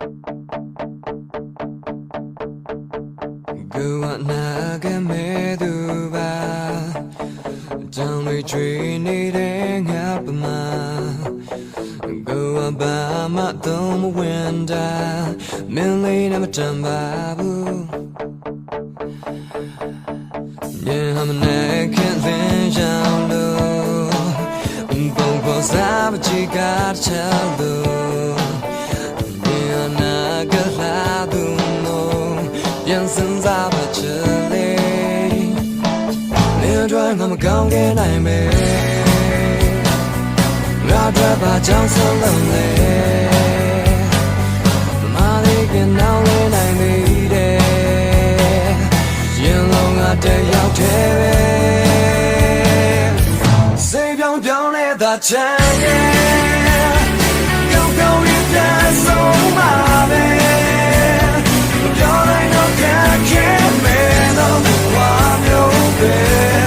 ကိုယ်ကနာခဲ့မဲ့သူပါကြောင်တွေကျွေနေတဲ့ငါပမာကိုယ်ကဘာမှတော့မဝင်တာမင်းလေးနဲ့မတန်ပါဘူးညဟမနဲ့ခင်သင်ရောင်လို့ပုံပေါ်စားမချီကားချလို့ စင်စားပါချလေမင်းတို့ငါမကောင်းခဲ့နိုင်မေငါတို့ဘာကြောင့်ဆုံးလုံးလဲမလေးကနောက်လေးနိုင်နေတယ်ရင်လုံးကတည်းရောက်တယ်ပဲစိတ်ပြောင်းပြောင်းနေတာချမ်း မျိုး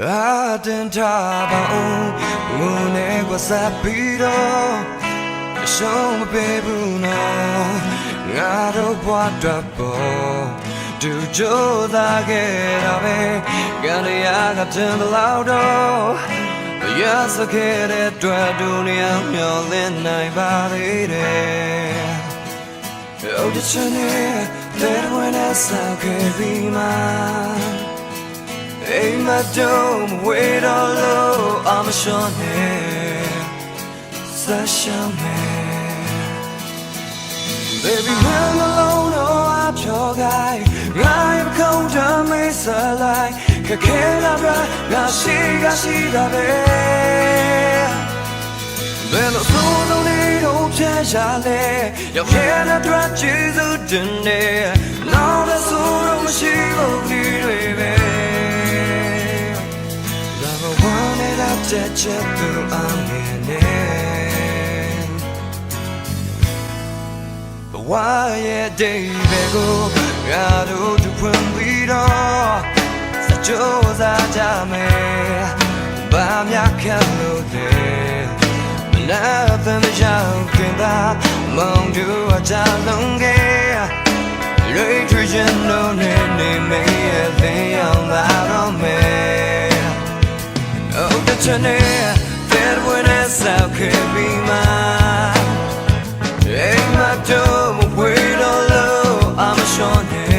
အာတင်ထားပါဦးငုံနေကွာစားပြီးတော့အရှုံးမပေးဘူးနော်ငါတို့ဘွားတော့ပေါ်သူကြိုးစားခဲ့တာပဲကံတရားကတင်တ ယ်လို့တော့ရစခဲ့တဲ့တွေ့ဒုနီယာမျောလင်းနိုင်ပါသေးတယ် Oh, the channel that when I saw Kevin Hey, my dome, wait all low, I'm a Shawnee, Sasha man. Baby မင်းမလုံးတော့အဖြောခိုင်းငါရဲ့ခုံးချမေးစလိုက်ခက်ခဲလာပြ ငါရှိကရှိတာပဲဘယ်လိုဆိုလို့နေတော့ဖြတ်ရလဲရောက်ခဲ့တဲ့အတွက်ကျေးဇူးတင်နေနောက်လည်းဆိုတော့မရှိဘူးဒီတွေပဲ Never wanted up to check through I'm in it But why yeah David go got to put me on such a jame ba mya kan lo de Nothing is young can ba mong du a cha long ge လွေထွေချင်လို့နေနေမရဲ့သင်ရောက်လာတော့မယ် Oh, the channel that when I saw could be mine. Hey, my dome, wait all low. I'm a Sean I'm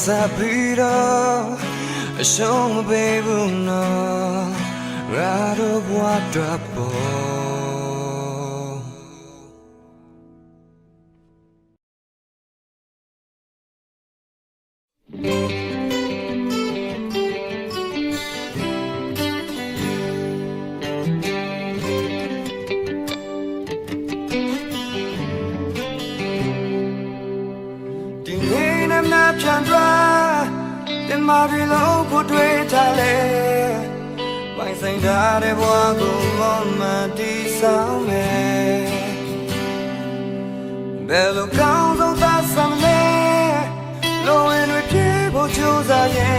Ngune ko sa piro Show me baby no Rado what drop Di Tin ma ri lo ko dwe ta le Bai sain da de bwa ko mon ma di sao me Bello cao dâu ta sam le Lo en we pye bo chu za ye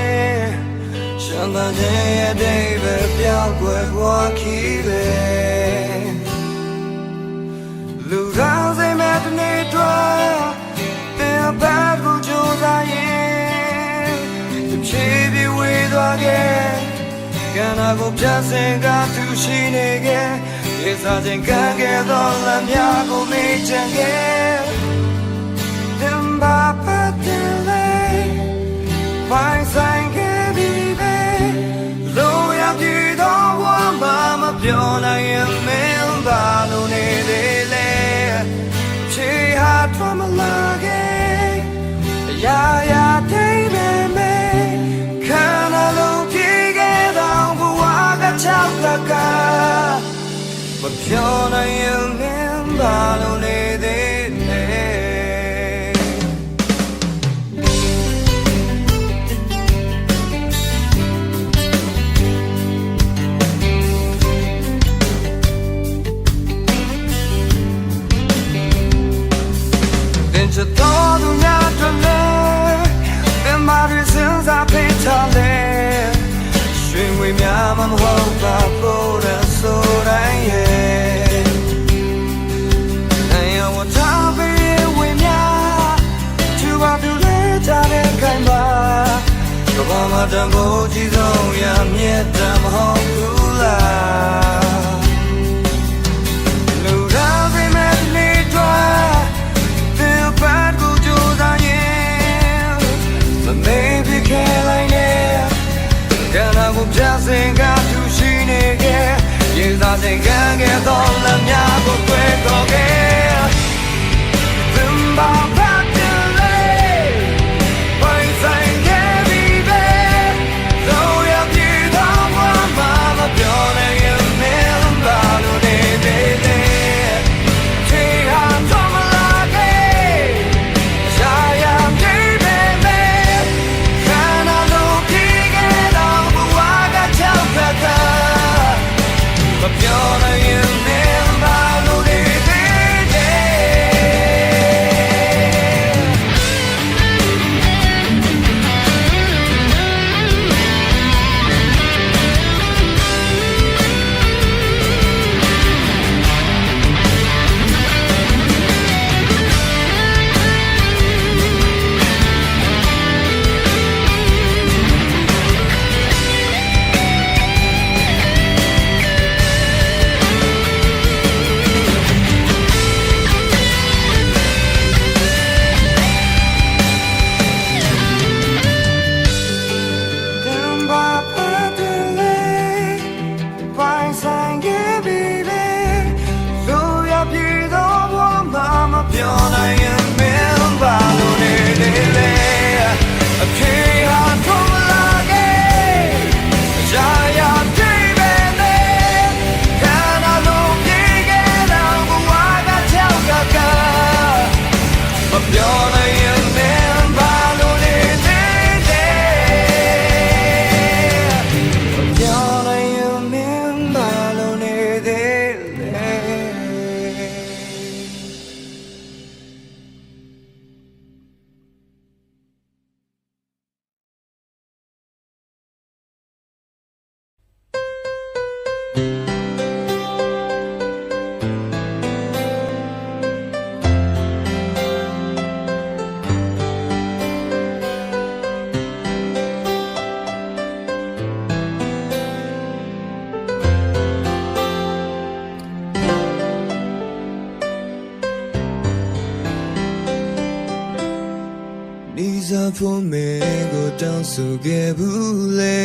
Shan ta je ye dei be pyao kwe bwa ki le လူကောင်းစိတ်မဲ့ ကံနာကိုပြတ်စင်ကသူရှိနေခဲ့ဒီစားခြင်းကံခဲ့သောလမ်းများကိုမေ့ချင်ခဲ့သင်ဘာပတ်တယ်လေပိုင်ဆိုင်ခဲ့ပြီပဲလိုရပြီတော့ဝမ်းမမပြောနိုင်ရင်မင်းဘာလို့နေသေးလဲချေဟာထွက်မလာခဲ့အရာရာတိ မ တံကိုကြည်ဆုံးရမြတ်တမဟုတ်ဘူးလားလူရာဇိမဲ့နေတော်ဖီလ်ဘတ်ကိုကြိုးစားရင်မမေ့ပြခဲလိုက်နဲ့ကံနာကိုပြစင်ကသူရှိနေခဲ့ရေသာစင်ကံခဲ့တော်လည်းများကိုတွေ့တော့ခဲ့ဘင်ပါ ဖို့မင်းကိုတောင်းဆိုခဲ့ဘူးလေ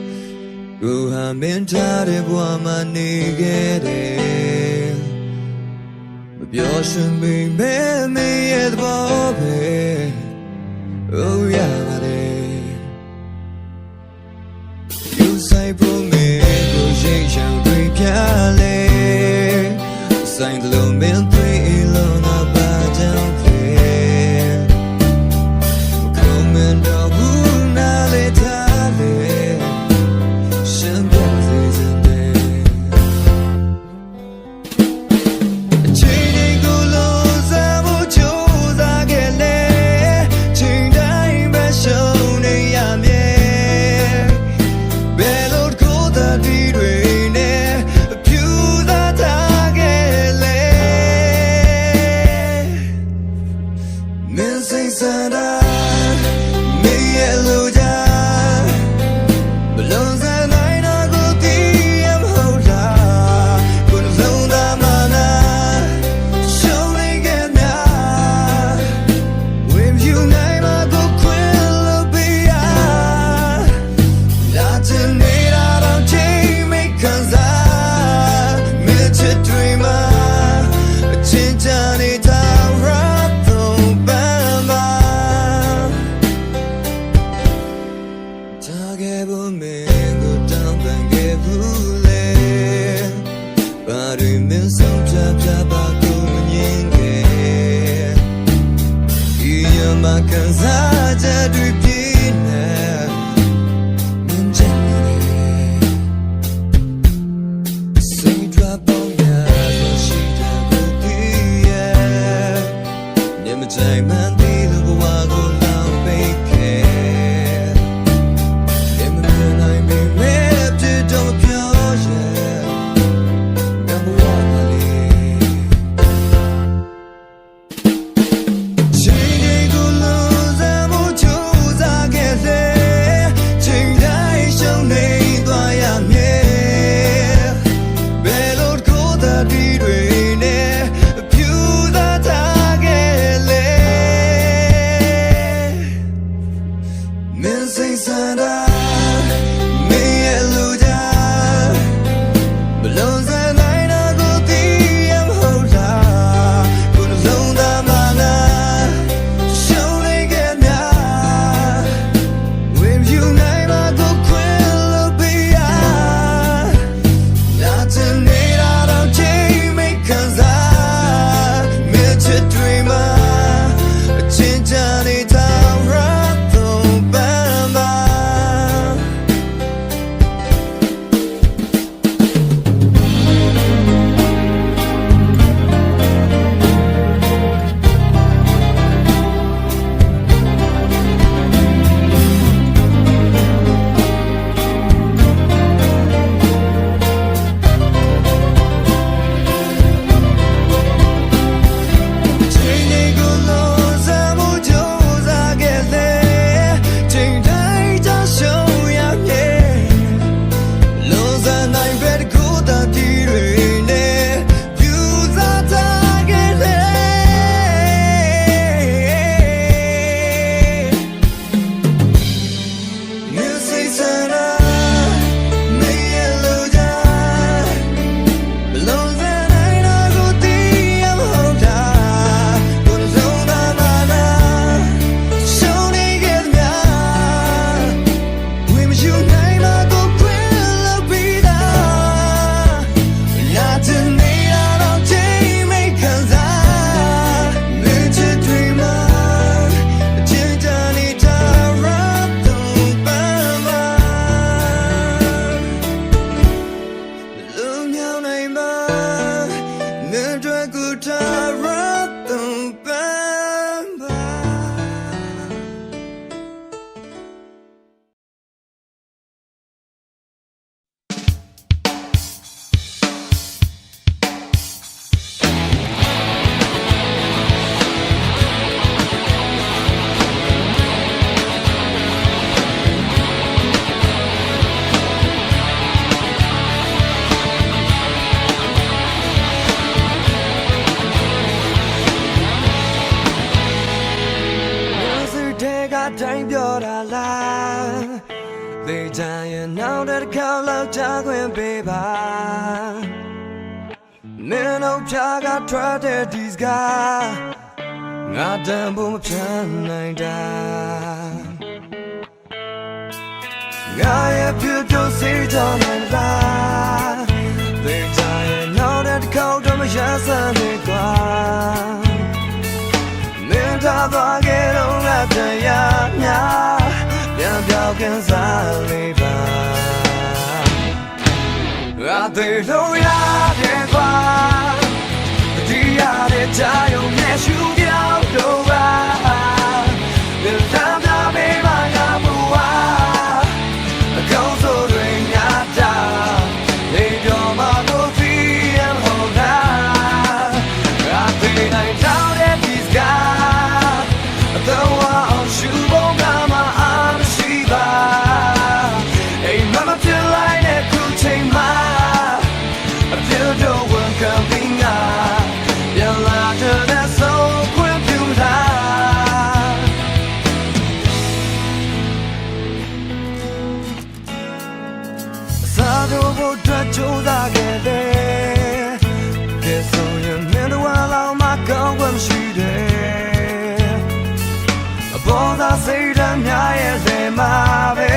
။ကိုဟာမင်းထားတဲ့ဘဝမှာနေခဲ့တယ်။မပြောရှင်မိမဲမင်းရဲ့သဘောပဲ။ Oh yeah ပါတယ်။ You say for me ကိုရှိန်ချောင်တွေ့ပြလေ။ဆိုင်တလုံး တဲ့ကတိုင်းပြောတာလားသေချာရဲ့နောက်တစ်ခါလောက်ကြာခွင့်ပေးပါမင်းတို့ဖြာကထွက်တဲ့ဒီစကားငါတန်ဖို့မဖြန်နိုင်တာငါရဲ့ပြတ်တော့စိတ်တော်နိုင်လားသေချာရဲ့နောက်တစ်ခါတော့မရစမ်းနေကွာမင်း သားသွားခဲ့တော့လက်တရားများပြန်ပြောင်းကင်းစားလေးပါအသေးလို့ရတဲ့ကွာဒီရတဲ့ကြာယုံနဲ့ရှူပြောင်းတော့ တို့ဖို့အတွက်ကြိုးစားခဲ့တယ်ကဲဆိုရင်မင်းတို့အားလုံးမကောင်းခွင့်ရှိတယ်အပေါ်သာစိတ်ဓာတ်များရဲ့စေမှာပဲ